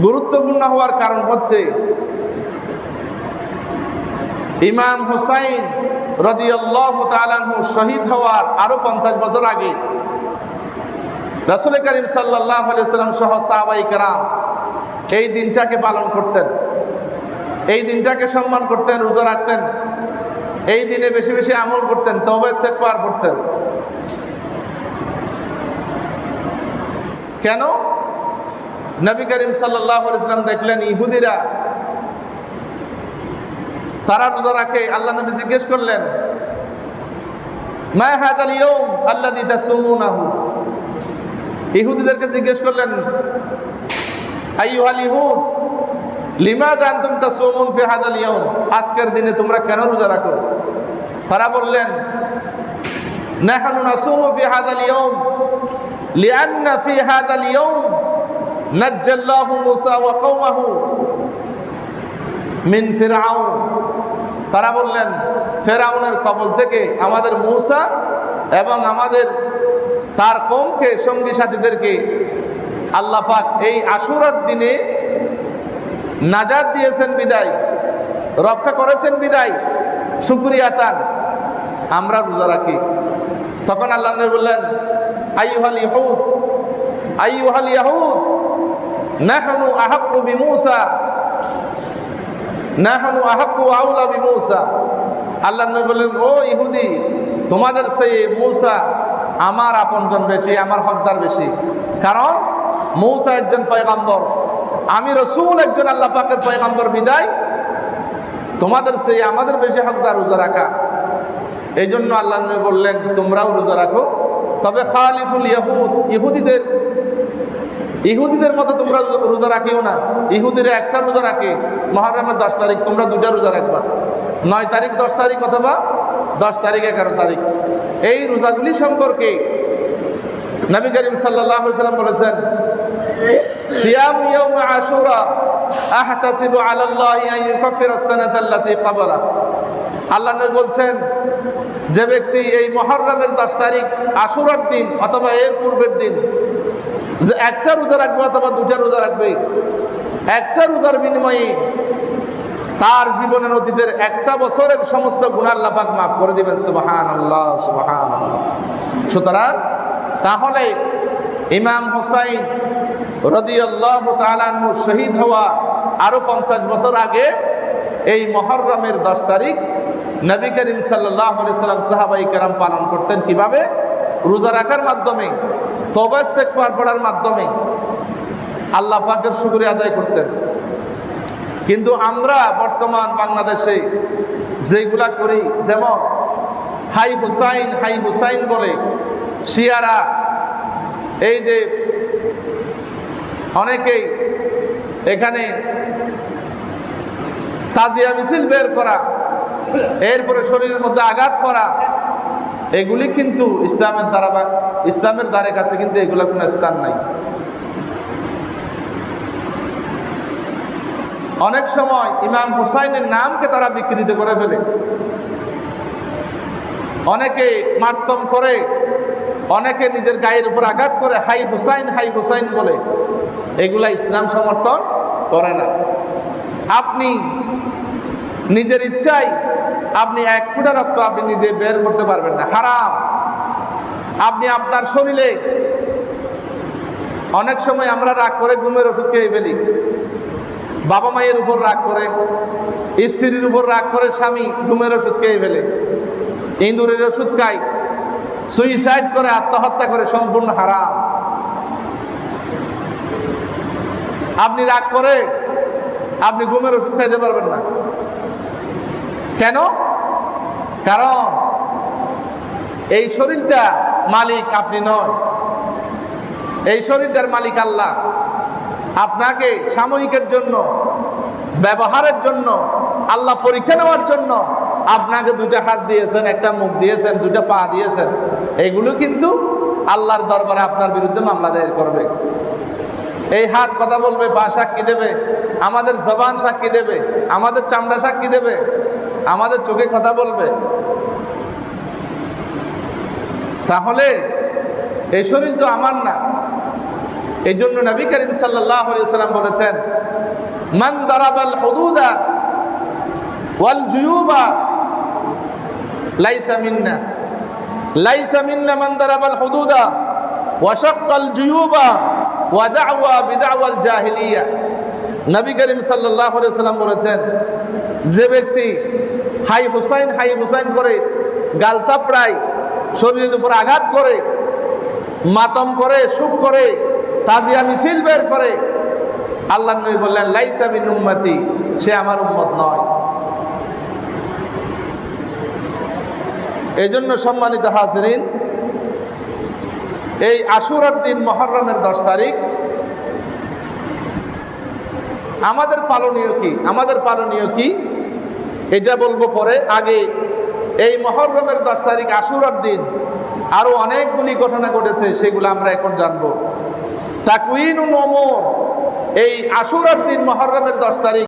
গুরুত্বপূর্ণ হওয়ার কারণ হচ্ছে ইমাম হুসাইন রদিয়াল্লাহ তালানহু শহীদ হওয়ার আরও পঞ্চাশ বছর আগে রাসুল করিম সাল্লাম সহ সাহাবাই কারাম এই দিনটাকে পালন করতেন। এই দিনটাকে সম্মান করতেন, রোজা রাখতেন। এই দিনে বেশি বেশি আমল করতেন তবে পার করতেন। কেন? নবী করিম সাল্লাহ ইসলাম দেখলেন ইহুদিরা, তারা রোজা রাখে। আল্লাহ নবী জিজ্ঞেস করলেন, মা হাদাল ইয়ৌম আল্লাহ দিতা সুমুনাহু ইহুদিদেরকে জিজ্ঞেস করলেন, আইয়ুহাল ইহুদ, লিমাদা আনতুম তাসুমুন ফি হাদাল ইয়ৌম আজকের দিনে তোমরা কেন রোজা রাখো? তারা বললেন, নাহনু নাসুমু ফি হাদাল ইয়ৌম লিআন্না ফি হাদাল ইয়ৌম মিন ফিরআউন। তারা বললেন ফেরাউনের কবল থেকে আমাদের মূসা এবং আমাদের তার কমকে সঙ্গী সাথীদেরকে আল্লাহ পাক এই আশুরার দিনে নাজাদ দিয়েছেন বিদায়, রক্ষা করেছেন বিদায়, শুক্রিয়া তান আমরা রোজা রাখি। তখন আল্লাহ বললেন, আইয়ুহাল ইহুদ আইয়ুহাল ইয়াহুদ নাহনু আহাক্কু বিমূসা। নাহানু আহাক্কু আউলা বিমূসা। আল্লাহ নবী বললেন, ও ইহুদি, তোমাদের সেই মূসা আমার আপনজন বেশি, আমার হকদার বেশি। কারণ মৌসা একজন পয়গাম্বর। আমি রসুল একজন আল্লাহ পাকের পয়গাম্বর, বিদায়। তোমাদের সেই আমাদের বেশি হকদার রোজা রাখা। এই জন্য আল্লাহ বললেন, তোমরাও রোজা রাখো। তবে খালিফুল ইয়াহুদ, ইহুদিদের ইহুদিদের মতো তোমরা রোজা রাখিও না। ইহুদিরা একটা রোজা রাখে। মহরমের দশ তারিখ, তোমরা দুটা রোজা রাখবা। নয় তারিখ, দশ তারিখ অথবা দশ তারিখ, এগারো তারিখ। এই রোজাগুলি সম্পর্কে নবী করিম সাল্লাম বলেছেন আশুরা আল্লাহ বলছেন, যে ব্যক্তি এই মহরমের দশ তারিখ আশুরার দিন অথবা এর পূর্বের দিন যে একটা রোজা রাখবে অথবা দুটা রোজা রাখবে। একটা রোজার বিনিময়ে তার জীবনের অতীতের একটা বছরের সমস্ত গুণাল্লাহ পাক মাফ করে দিবেন। সুবাহান আল্লাহ সুবাহান সুতরাং তাহলে ইমাম হুসাইন রদিয়াল্লাহ তালানহু শহীদ হওয়া আরও পঞ্চাশ বছর আগে এই মহরমের দশ তারিখ নবী করিম সাল্লাহ সাল্লাম সাহাবাই কেরাম পালন করতেন কীভাবে? রোজা রাখার মাধ্যমে তবাস দেখবার পড়ার মাধ্যমে আল্লাহ পাকের শুকুরে আদায় করতেন। কিন্তু আমরা বর্তমান বাংলাদেশে যেগুলা করি, যেমন হাই হুসাইন হাই হুসাইন বলে শিয়ারা, এই যে অনেকেই এখানে তাজিয়া মিছিল বের করা, এরপরে শরীরের মধ্যে আঘাত করা এগুলি কিন্তু ইসলামের দ্বারা ইসলামের দ্বারে কাছে কিন্তু এগুলো কোনো স্থান নাই। অনেক সময় ইমাম হুসাইনের নামকে তারা বিকৃত করে ফেলে। অনেকে মারতম করে, অনেকে নিজের গায়ের উপর আঘাত করে, হাই হুসাইন হাই হুসাইন বলে। এগুলা ইসলাম সমর্থন করে না। আপনি নিজের ইচ্ছায় আপনি এক ফুটা রক্ত আপনি নিজে বের করতে পারবেন না। হারাম। আপনি আপনার শরীরে অনেক সময় আমরা রাগ করে ঘুমের ওষুধ খেয়ে ফেলি। বাবা মায়ের উপর রাগ করে, স্ত্রীর উপর রাগ করে স্বামী ঘুমের ওষুধ খেয়ে ফেলে। ইঁদুরের ওষুধ খায় সুইসাইড করে, আত্মহত্যা করে, সম্পূর্ণ হারাম। আপনি রাগ করে, আপনি ঘুমের ওষুধ খাইতে পারবেন না। কেন? কারণ এই শরীরটা মালিক, আপনি নয়। এই শরীরটার মালিক আল্লাহ। আপনাকে সাময়িকের জন্য, ব্যবহারের জন্য, আল্লাহ পরীক্ষা নেওয়ার জন্য আপনাকে দুটা হাত দিয়েছেন, একটা মুখ দিয়েছেন দুটা পা দিয়েছেন। এগুলো কিন্তু আল্লাহর দরবারে আপনার বিরুদ্ধে মামলা দায়ের করবে। এই হাত কথা বলবে, পা সাক্ষী দেবে, আমাদের জবান সাক্ষী দেবে, আমাদের চামড়া সাক্ষী দেবে আমাদের চোখে কথা বলবে। তাহলে এই শরীর তো আমার না। এই জন্য নবী করিম সাল্লাহ সাল্লাম বলেছেন, মান দারাবাল হুদুদা ওয়াল জুয়ুবা লাইসা মিন্না। লাইসা মিন্না মান দারাবাল হুদুদা ওয়াশাক্কাল জুয়ুবা ওয়া দাওয়া বিদাওয়াল জাহিলিয়া। নবী করিম আলাইহি সাল্লাম বলেছেন, যে ব্যক্তি হাই হুসাইন হাই হুসাইন করে গাল তাপড়ায়, শরীরের উপর আঘাত করে, মাতম করে সুখ করে, তাজিয়া মিছিল বের করে আল্লাহ নবী বললেন, লাইসা মিন উম্মতি, সে আমার উম্মত নয়। এই জন্য সম্মানিত হাজরিন, এই আশুরার দিন মহরমের দশ তারিখ আমাদের পালনীয় কি? আমাদের পালনীয় কি? এটা বলব পরে। আগে এই মহরমের দশ তারিখ আশুরার দিন আরও অনেকগুলি ঘটনা ঘটেছে, সেগুলো আমরা এখন জানব। তাকুইন এই আশুরার দিন মহরমের দশ তারিখ